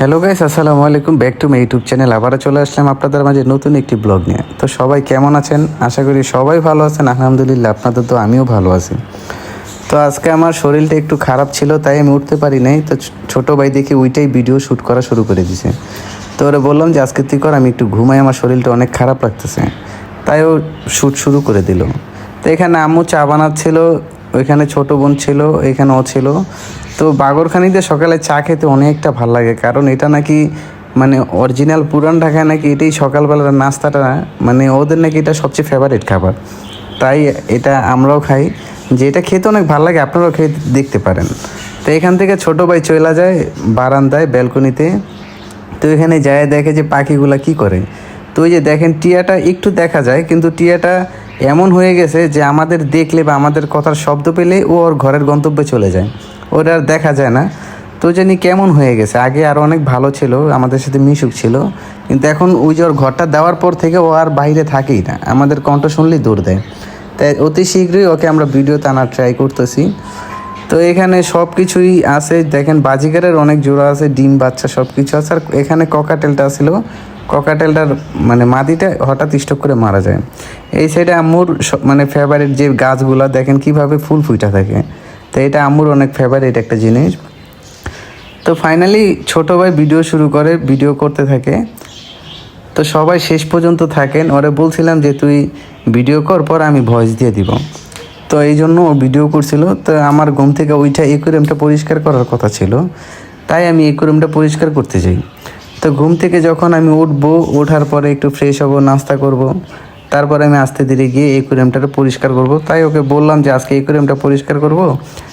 Hello guys আসসালামু আলাইকুম। Back to my YouTube channel আবারও চলে আসলাম আপনাদের মাঝে নতুন একটি ব্লগ নিয়ে। তো সবাই কেমন আছেন? আশা করি সবাই ভালো আছেন। আলহামদুলিল্লাহ, আপনাদের তো আমিও ভালো আছি। তো আজকে আমার শরীরটা একটু খারাপ ছিল, তাই আমি উঠতে পারি নাই। তো ছোটো ভাই দেখে ওইটাই ভিডিও শ্যুট করা শুরু করে দিছে। তো ওরা বললাম যে, আজকে তুই কর, আমি একটু ঘুমাই। আমার শরীরটা অনেক খারাপ লাগতেছে। তাই ও শ্যুট শুরু করে দিল। তো এখানে আম্মু চা বানাচ্ছিল। ওইখানে ছোট বোন ছিল এখানে ও ছিল। তো বাগরখানিতে সকালে চা খেতে অনেকটা ভালো লাগে, কারণ এটা নাকি মানে অরিজিনাল পুরান ঢাকায় নাকি এটাই সকালবেলার নাস্তাটা মানে ওদের নাকি এটা সবচেয়ে ফেভারিট খাবার। তাই এটা আমরাও খাই, যে এটা খেতে অনেক ভালো লাগে, আপনারাও খেয়ে দেখতে পারেন। তো এখান থেকে ছোট ভাই চলে যায় বারান্দায়, ব্যালকনিতে। তো এখানে যায়, দেখে যে পাখিগুলা কি করে। তো ওই যে দেখেন, টিয়াটা একটু দেখা যায়, কিন্তু টিয়াটা এমন হয়ে গেছে যে আমাদের দেখলে বা আমাদের কথার শব্দ পেলে ও ওর ঘরের গন্তব্যে চলে যায়। ওটা আর দেখা যায় না। তো জানি কেমন হয়ে গেছে। আগে আর অনেক ভালো ছিল, আমাদের সাথে মিশুক ছিল। কিন্তু এখন ওই যে ওর ঘরটা দেওয়ার পর থেকে ও আর বাইরে থাকেই না। আমাদের কণ্ঠ শুনলেই দৌড় দেয়। তাই অতি শীঘ্রই ওকে আমরা ভিডিও আনার ট্রাই করতেছি। তো এখানে সব কিছুই আছে। দেখেন বাজিগারের অনেক জোড়া আছে, ডিম, বাচ্চা সব কিছু আছে। আর এখানে ককাটেলটা ছিল। ককাটেলটার মানে মাদিটা হঠাৎ স্টক করে মারা যায়। এই সাইডে আম্মুর মানে ফেভারিট যে গাছগুলা, দেখেন কীভাবে ফুল ফুইটা থাকে। তো এটা আম্মুর অনেক ফেভারিট একটা জিনিস। তো ফাইনালি ছোট ভাই ভিডিও শুরু করে ভিডিও করতে থাকে। তো সবাই শেষ পর্যন্ত থাকেন। ওরে বলছিলাম যে, তুই ভিডিও কর, পর আমি ভয়েস দিয়ে দিব। তো এই জন্য ও ভিডিও করছিল। তো আমার ঘুম থেকে ওইটা একুরিয়ামটা পরিষ্কার করার কথা ছিল। তাই আমি একুরিয়ামটা পরিষ্কার করতে যাই। তো ঘুম থেকে যখন আমি উঠবো ওঠার পরে একটু ফ্রেশ হব, নাস্তা করব, তারপরে আমি আস্তে ধীরে গিয়ে একুরিয়ামটা পরিষ্কার করব। তাই ওকে বললাম যে, আজকে একুরিয়ামটা পরিষ্কার করব?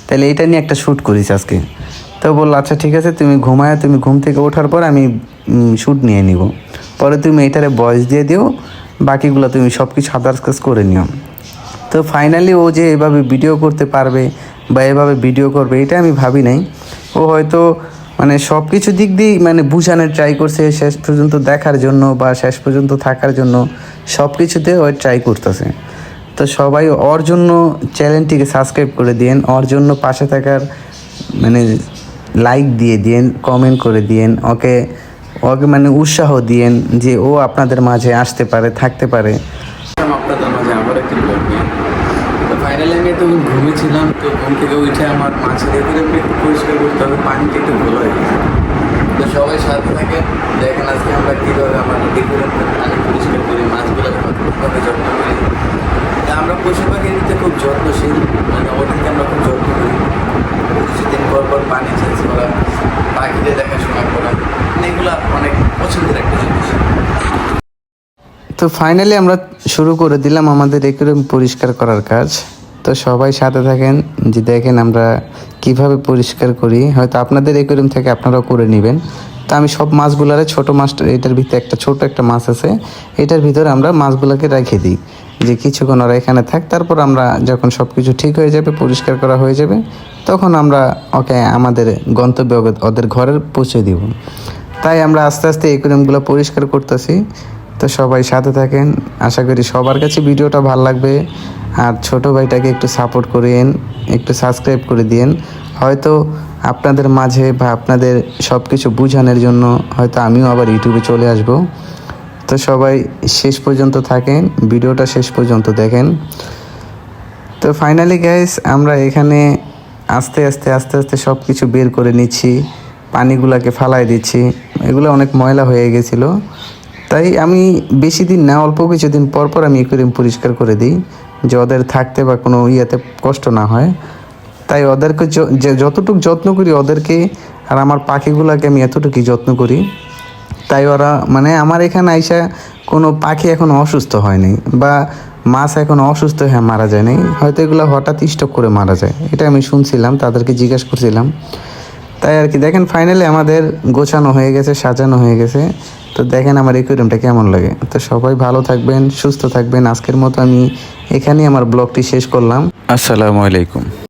তাহলে এটা নিয়ে একটা শ্যুট করিস আজকে। তো বলল আচ্ছা ঠিক আছে, তুমি ঘুমায়, তুমি ঘুম থেকে ওঠার পর আমি শ্যুট নিয়ে নিব। পরে তুমি এটারে বয়স দিয়ে দিও, বাকিগুলো তুমি সব কিছু আদার্স কাজ করে নিও। তো ফাইনালি ও যে এভাবে ভিডিও করতে পারবে বা এভাবে ভিডিও করবে, এটা আমি ভাবি নাই। ও হয়তো মানে সব কিছু দিক দিয়েই মানে বুঝানোর ট্রাই করছে শেষ পর্যন্ত দেখার জন্য বা শেষ পর্যন্ত থাকার জন্য সব কিছুতে ও ট্রাই করতেছে। তো সবাই ওর জন্য চ্যানেলটিকে সাবস্ক্রাইব করে দিন ওর জন্য পাশে থাকার মানে লাইক দিয়ে দিন কমেন্ট করে দিন ওকে ওকে মানে উৎসাহ দিয়েন যে ও আপনাদের মাঝে আসতে পারে, থাকতে পারে আপনাদের মাঝে আবার একটি ব্লগ নিয়ে তো আমি তো ঘুমিয়েছিলাম, তো ঘুম থেকে উঠে আমার মাছের এগুলো একটু পরিষ্কার করতে হবে পানিটা একটু ভালো হয়ে। গেছে তো সবাই সাথে থাকে, দেখেন আজকে আমরা কীভাবে আমার এগুলো পানি পরিষ্কার করি মাছগুলো কতভাবে যত্ন করি। তা আমরা পশু পাখি নিতে খুব যত্নশীল মানে ওদেরকে আমরা খুব যত্ন করি। কিছুদিন পর পর পানি চেঞ্জ করা, পাখিদের দেখাশোনা করা মানে এগুলো অনেক পছন্দের একটা জিনিস। তো ফাইনালি আমরা শুরু করে দিলাম আমাদের একুরিয়াম পরিষ্কার করার কাজ। তো সবাই সাথে থাকেন যে দেখেন আমরা কীভাবে পরিষ্কার করি। হয়তো আপনাদের একুরিয়াম থেকে আপনারাও করে নেবেন। তো আমি সব মাছগুলারে ছোট মাছটা এটার ভিতরে একটা ছোট একটা মাছ আছে। এটার ভিতরে আমরা মাছগুলোকে রেখে দিই। যে কিছুক্ষণ ওরা এখানে থাক, তারপর আমরা যখন সব কিছু ঠিক হয়ে যাবে, পরিষ্কার করা হয়ে যাবে, তখন আমরা, ওকে, আমাদের গন্তব্যে ওদের ঘরের পৌঁছে দিব। তাই আমরা আস্তে আস্তে একুরিয়ামগুলো পরিষ্কার করতেছি। তো সবাই সাথে থাকেন। আশা করি সবার কাছে ভিডিওটা ভালো লাগবে। আর ছোট ভাইটাকে একটু সাপোর্ট করিয়েন একটু সাবস্ক্রাইব করে দিয়েন হয়তো আপনাদের মাঝে বা আপনাদের সব কিছু বোঝানোর জন্য হয়তো আমিও আবার ইউটিউবে চলে আসব। তো সবাই শেষ পর্যন্ত থাকেন, ভিডিওটা শেষ পর্যন্ত দেখেন। তো ফাইনালি গ্যাস আমরা এখানে আস্তে আস্তে আস্তে আস্তে সব কিছু বের করে নিচ্ছি, পানিগুলাকে ফালাই দিচ্ছি। এগুলো অনেক ময়লা হয়ে গেছিল। তাই আমি বেশি দিন না, অল্প কিছুদিন পর পর আমি একুরিয়াম পরিষ্কার করে দিই। যে ওদের থাকতে বা কোনো ইয়েতে কষ্ট না হয়। তাই ওদেরকে যতটুকু যত্ন করি ওদেরকে, আর আমার পাখিগুলোকে আমি এতটুকুই যত্ন করি। তাই ওরা মানে আমার এখানে আইসা কোনো পাখি এখন অসুস্থ হয়নি বা মাছ এখন অসুস্থ হয়ে মারা যায়নি। হয়তো এগুলো হঠাৎ স্টক করে মারা যায়। এটা আমি শুনছিলাম, তাদেরকে জিজ্ঞেস করছিলাম। তাই আর কি, দেখেন ফাইনালি আমাদের গোছানো হয়ে গেছে, সাজানো হয়ে গেছে। তো দেখেন আমার একুরিয়ামটা কেমন লাগে। তো সবাই ভালো থাকবেন, সুস্থ থাকবেন। আজকের মতো আমি এখানেই আমার ব্লগটি শেষ করলাম। আসসালামু আলাইকুম।